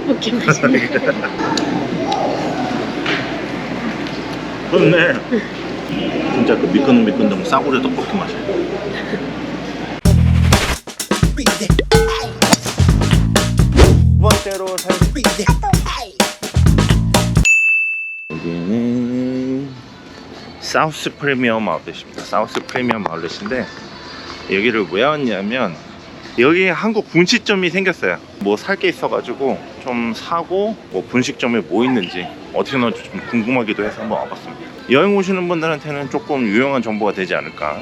떡볶이 맛있네. 그렇네. 진짜 그 미끈미끈한 싸구려 떡볶이 맛이야. 두 번째로 살 여기는 사우스 프리미엄 아울렛입니다. 사우스 프리미엄 아울렛인데 여기를 왜 왔냐면 여기 한국 분식점이 생겼어요. 뭐 살 게 있어가지고 좀 사고 뭐 분식점에 뭐 있는지 어떻게 나올지 좀 궁금하기도 해서 한번 와봤습니다. 여행 오시는 분들한테는 조금 유용한 정보가 되지 않을까.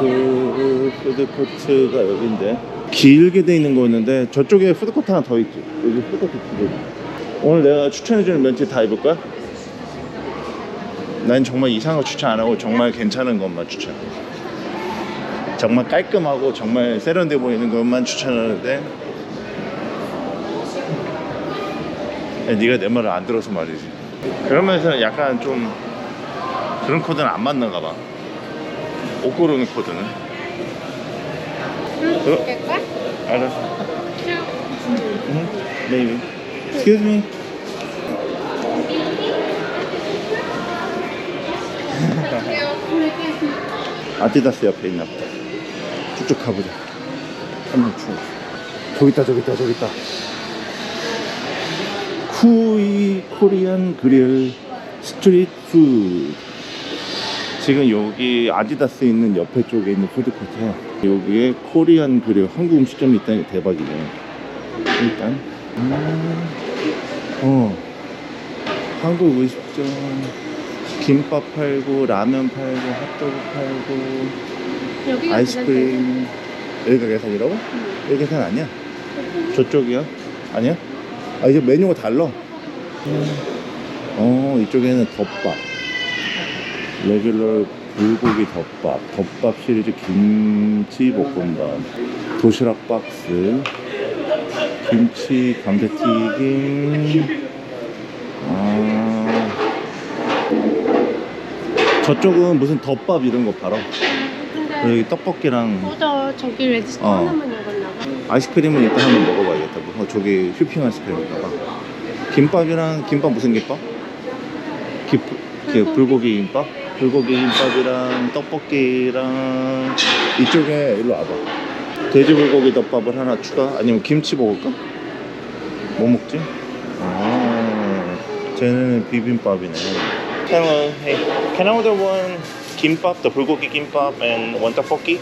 그 푸드코트가 여기인데 길게 돼 있는 거였는데 저쪽에 푸드코트 하나 더 있지. 여기 푸드코트 두 개. 오늘 내가 추천해주는 멘트 다 입을 거야? 난 정말 이상한 거 추천 안 하고 정말 괜찮은 것만 추천. 정말 깔끔하고 정말 세련돼 보이는 것만 추천하는데 야, 네가 내 말을 안 들어서 말이지. 그러면서 약간 좀 그런 코드는 안 맞는가 봐. 옷 고르는 코드는. 어? 될까? 알았어. 응? Maybe. Excuse me. 아디다스 옆에 있나 보다. 쭉쭉 가보자. 한번 쭉. 저기 있다, 저기 있다, 저기 있다. 쿠이 코리안 그릴 스트리트 푸드. 지금 여기 아디다스 있는 옆에 쪽에 있는 푸드코트야. 여기에 코리안 그릴 한국 음식점이 있다는 게 대박이네. 일단, 음, 어, 한국 음식점 김밥 팔고 라면 팔고 핫도그 팔고 여기가 아이스크림 여기가 계산이라고? 여기 계산 아니야? 저쪽이야? 아니야? 아 이제 메뉴가 달라. 어 이쪽에는 덮밥. 레귤러 불고기 덮밥. 덮밥 시리즈 김치 볶음밥. 도시락 박스. 김치 감자튀김. 아. 저쪽은 무슨 덮밥 이런 거 팔아 여기 떡볶이랑 보다 저기 레지스터 어. 하나만 먹었나 봐. 아이스크림은 일단 한번 먹어봐야겠다. 뭐 저기 휘핑 아이스크림인가 봐. 김밥이랑 김밥 무슨 김밥? 기, 그 불고기 김밥? 불고기 김밥이랑 떡볶이랑 이쪽에 일로 와봐. 돼지 불고기 덮밥을 하나 추가? 아니면 김치 먹을까? 뭐 먹지? 아, 쟤는 비빔밥이네. Hello, hey. Can I order one 김밥, the 불고기 김밥 and 떡볶이?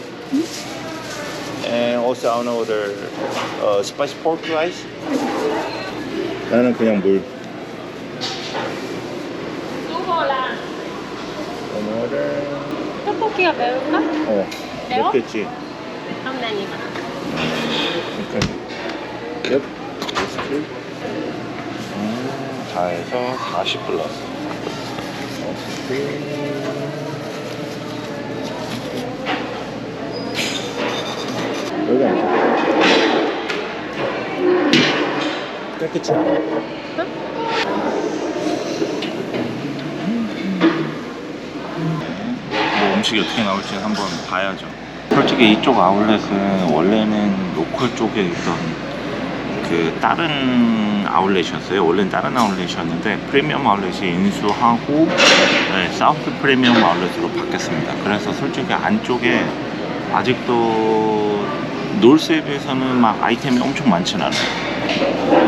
And also I want to order uh, spicy pork rice. 나는 그냥 물. 누구라? One order. 떡볶이가 매울까? 어. 매워? 먹겠지. 그럼 난 이거. 이렇게. Yep. This two. 음, 다 해서 40 플러스. 오케이. 여기 앉아. 깨끗이 안뭐 음식이 어떻게 나올지 한번 봐야죠. 솔직히 이쪽 아울렛은 원래는 로컬 쪽에 있던 그 다른 아울렛이었어요. 원래는 다른 아울렛이었는데 프리미엄 아울렛이 인수하고 네, 사우스 프리미엄 아울렛으로 바뀌었습니다. 그래서 솔직히 안쪽에 아직도 놀스에 비해서는 막 아이템이 엄청 많진 않아요.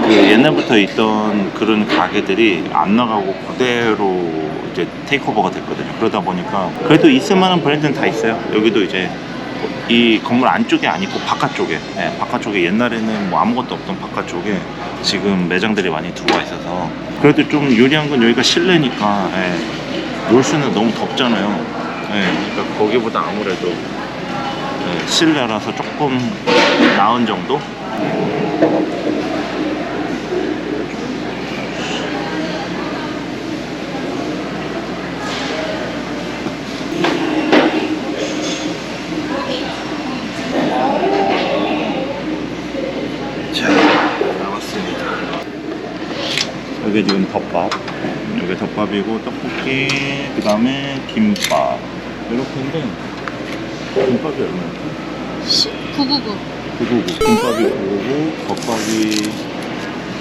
그 옛날부터 있던 그런 가게들이 안 나가고 그대로 이제 테이크오버가 됐거든요. 그러다 보니까 그래도 있을 만한 브랜드는 다 있어요. 여기도 이제 이 건물 안쪽에 아니고 바깥쪽에 예, 바깥쪽에 옛날에는 뭐 아무것도 없던 바깥쪽에 지금 매장들이 많이 들어와 있어서 그래도 좀 유리한 건 여기가 실내니까 예, 놀수는 너무 덥잖아요. 예, 그러니까 거기보다 아무래도 예, 실내라서 조금 나은 정도? 여기 지금 덮밥. 여기 덮밥이고 떡볶이, 그 다음에 김밥. 이렇게인데 김밥이 얼마였지? 999. 999 김밥이 999 덮밥이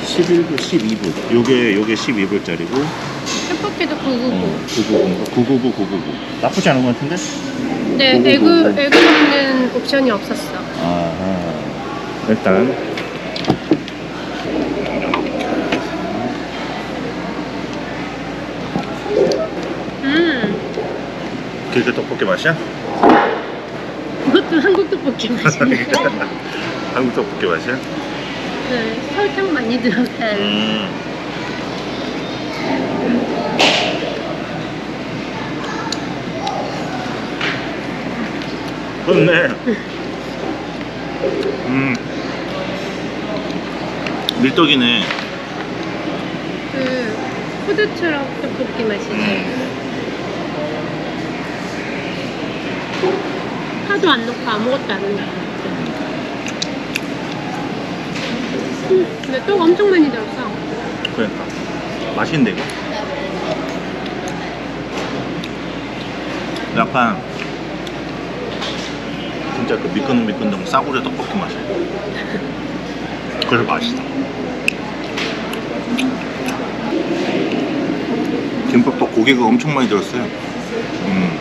11불 12불 요게 요게 12불짜리고 떡볶이도 999. 어, 999 999 999 나쁘지 않은 것 같은데? 네, 999. 에그, 에그 먹는 옵션이 없었어. 아하 일단 음, 길게 떡볶이 맛이야? 그것도 한국 떡볶이 맛이네. 한국 떡볶이 맛이야? 네, 설탕 많이 들어간. 음. 그렇네. 음. 밀떡이네. 그, 푸드트럭 떡볶이 맛이지. 음. 파도 안 넣고 아무것도 안 넣는다. 음, 근데 떡 엄청 많이 들었어. 그러니까. 맛있는데, 이거. 약간, 진짜 그 미끈미끈한 싸구려 떡볶이 맛이야. 그래서 맛있어. 김밥도 고기가 엄청 많이 들었어요. 음.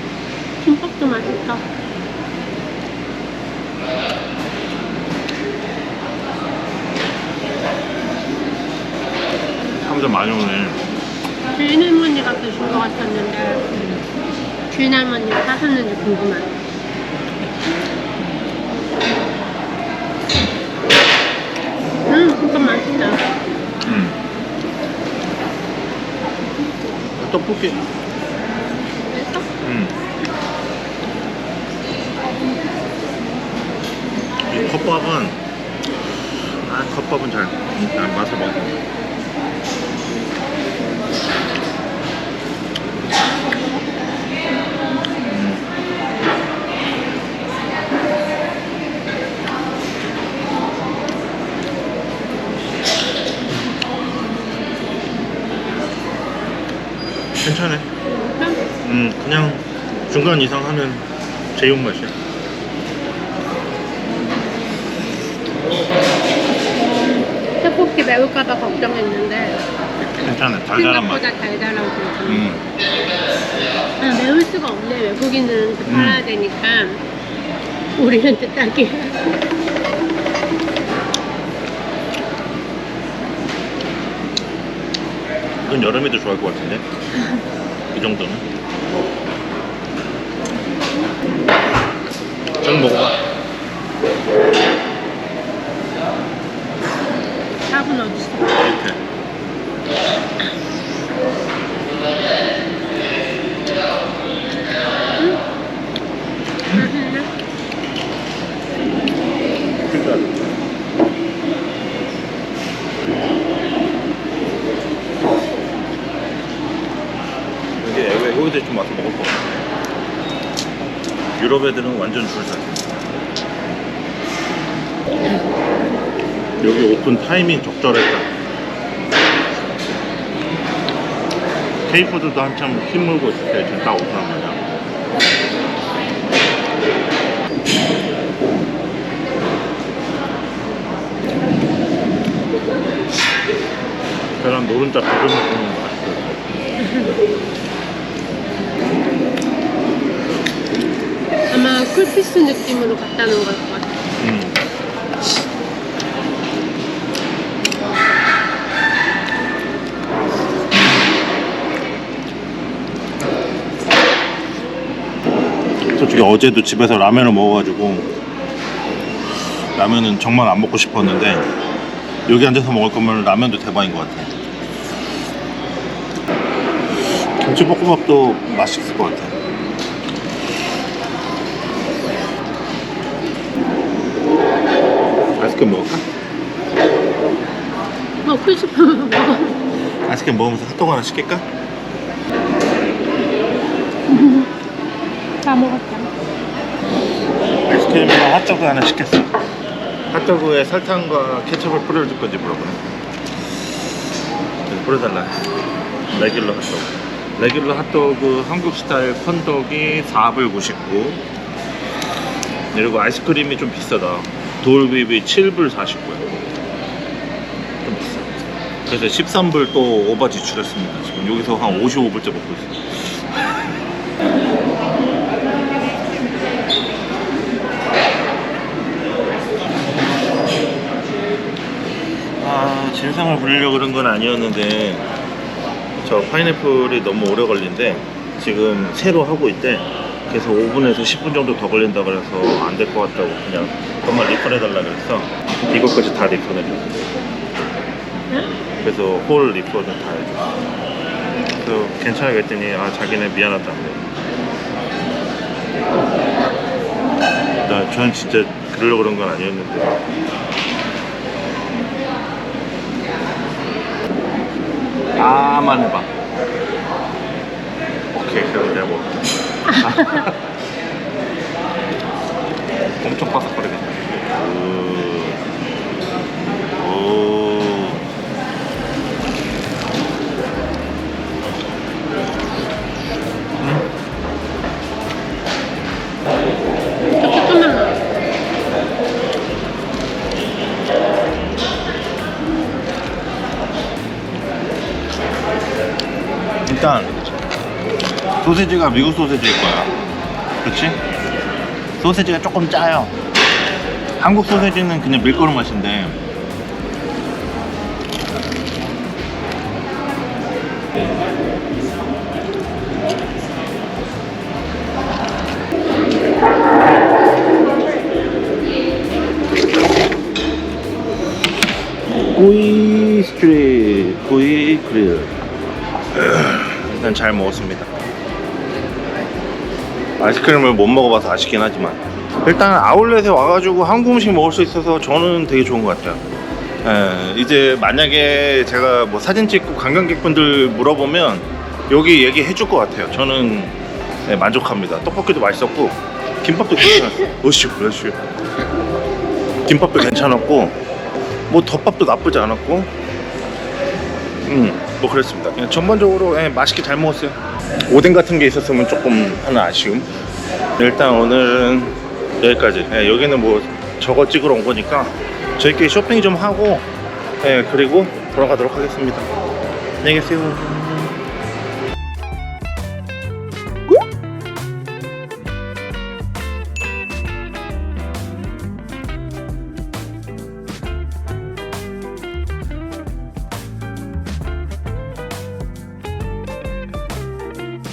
김밥도 맛있다. 사람들 많이 오네. 주인 할머니가 드신 것 같았는데 주인 할머니가 사셨는지 궁금하네. 음, 진짜 맛있다. 음. 떡볶이. 그래서 음. 이 컵밥은 아 컵밥은 잘 난 맛을 먹어. 괜찮아. 음, 그냥 중간 이상 하면 제육 맛이야. 떡볶이 매울까봐 걱정했는데 괜찮아. 달달한 맛. 생각보다 달달하고. 음, 아, 매울 수가 없네. 외국인은 그 팔아야 음. 되니까 우리한테 딱이야. 이건 여름에도 좋아할 것 같은데. 이 정도는. 전 먹어봐. 밥은 어딨어? 이렇게. 맛있네. 그러니까 여기 외국애들 좀 와서 먹을 거 같아. 유럽 애들은 완전 줄 서. 여기 오픈 타이밍 적절했다. 케이푸드도 한참 힘물고 있을 때 지금 딱 오픈한 거냐. 계란 노른자 비벼 먹는 거 맛있어. 아마 쿨피스 느낌으로 갖다 놓은 걸 것 같아. 음. 솔직히 어제도 집에서 라면을 먹어가지고 라면은 정말 안 먹고 싶었는데 여기 앉아서 먹을 거면 라면도 대박인 것 같아. 김치볶음밥도 맛있을 것 같아. 아이스크림 먹을까? 싶으면 먹어. 아이스크림 먹으면서 핫도그 하나 시킬까? 다 먹었다. 아이스크림이랑 핫도그 하나 시켰어. 핫도그에 설탕과 케첩을 뿌려줄 건지 물어보네. 네, 뿌려달라. 레귤러 핫도그. 레귤러 핫도그 한국 스타일 콘도기 4불 99. 그리고 아이스크림이 좀 비싸다. 돌비비 7불 49원. 좀 비싸. 그래서 13불 또 오버 지출했습니다. 지금 여기서 한 55불째 먹고 있어요. 아, 진상을 부리려고 그런 건 아니었는데 저 파인애플이 너무 오래 걸린대 지금 새로 하고 있대 그래서 5분에서 10분 정도 더 걸린다 그래서 안 될 것 같다고 그냥 엄마 리펀해달라 그랬어. 이것까지 다 리펀해줬어. 그래서 홀 리펀을 다 해줬어. 그래서 괜찮아 했더니 아 자기네 미안하다는데 나 저는 진짜 그러려고 그런 건 아니었는데. 아만 해봐. 오케이, 그럼 내가 먹을게. 저 조금만 먹어. 일단 소세지가 미국 소세지일 거야. 그렇지? 소세지가 조금 짜요. 한국 소세지는 그냥 밀가루 맛인데 구이 스트리트 구이 그릴 일단 잘 먹었습니다. 아이스크림을 못 먹어봐서 아쉽긴 하지만 일단 아울렛에 와가지고 한국 음식 먹을 수 있어서 저는 되게 좋은 것 같아요. 예, 이제 만약에 제가 뭐 사진 찍고 관광객분들 물어보면 여기 얘기해 줄 것 같아요. 저는 예, 만족합니다. 떡볶이도 맛있었고 김밥도 괜찮았어요. 어씨, 어씨. 김밥도 괜찮았고 뭐 덮밥도 나쁘지 않았고 음, 뭐 그랬습니다. 전반적으로 예, 맛있게 잘 먹었어요. 오뎅 같은 게 있었으면 조금 하나 아쉬움. 일단 오늘은 여기까지. 예, 여기는 뭐 저거 찍으러 온 거니까 저희끼리 쇼핑 좀 하고 예, 그리고 돌아가도록 하겠습니다. 안녕히 계세요.